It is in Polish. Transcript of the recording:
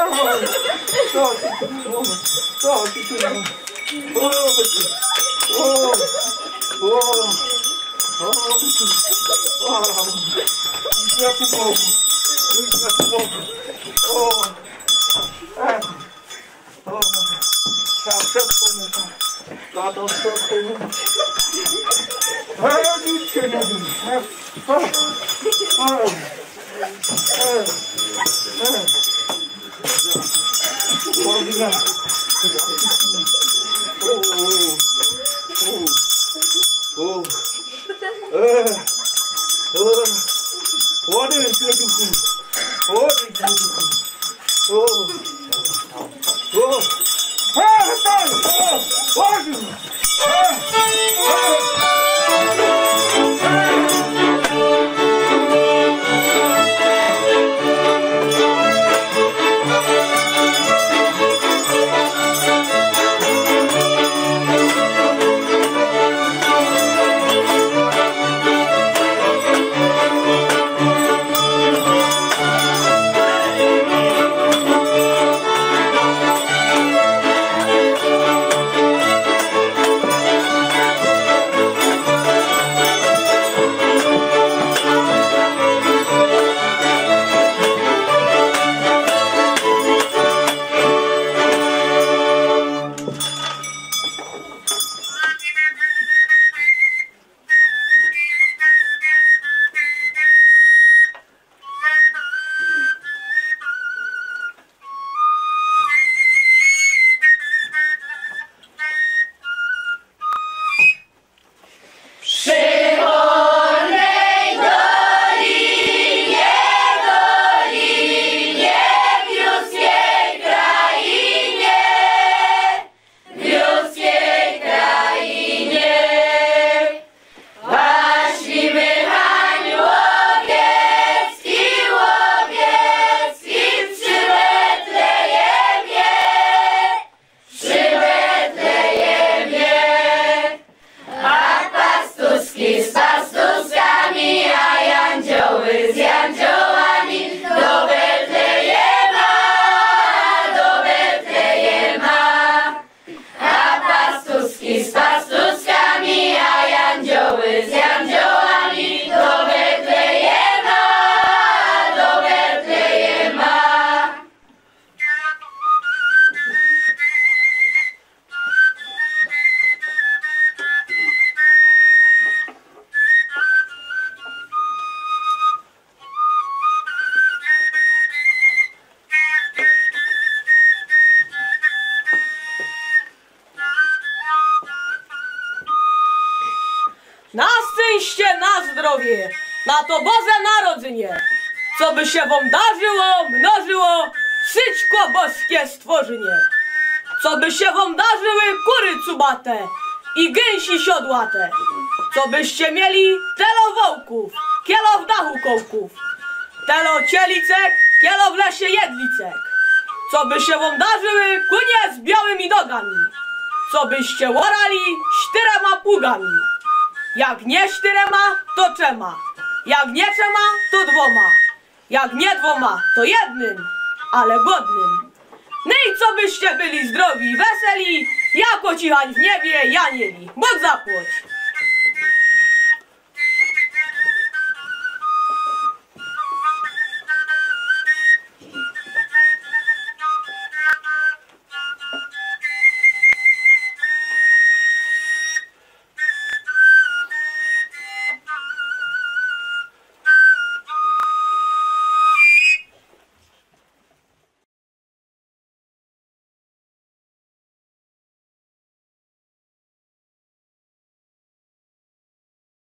Tamam. Sakin ol. Sakin ol. Oh. Oh. Oh. Oh. Oh. Oh. Bora ligar. Oh, oh, oh. Oh. Oh. Na zdrowie, na to Boże Narodzenie, co by się wam darzyło, mnożyło, wszystko boskie stworzenie. Co by się wam darzyły kury cubate i gęsi siodłate, co byście mieli telo wołków, kielo w dachu kołków, telo cielicek, kielo w lesie jedlicek, co by się wam darzyły kunie z białymi nogami, co byście łorali czterema pługami. Jak nie czterema, to trzema. Jak nie trzema, to dwoma. Jak nie dwoma, to jednym, ale godnym. No i co byście byli zdrowi i weseli, jako cichań w niebie, Janieli. Bóg zapłać.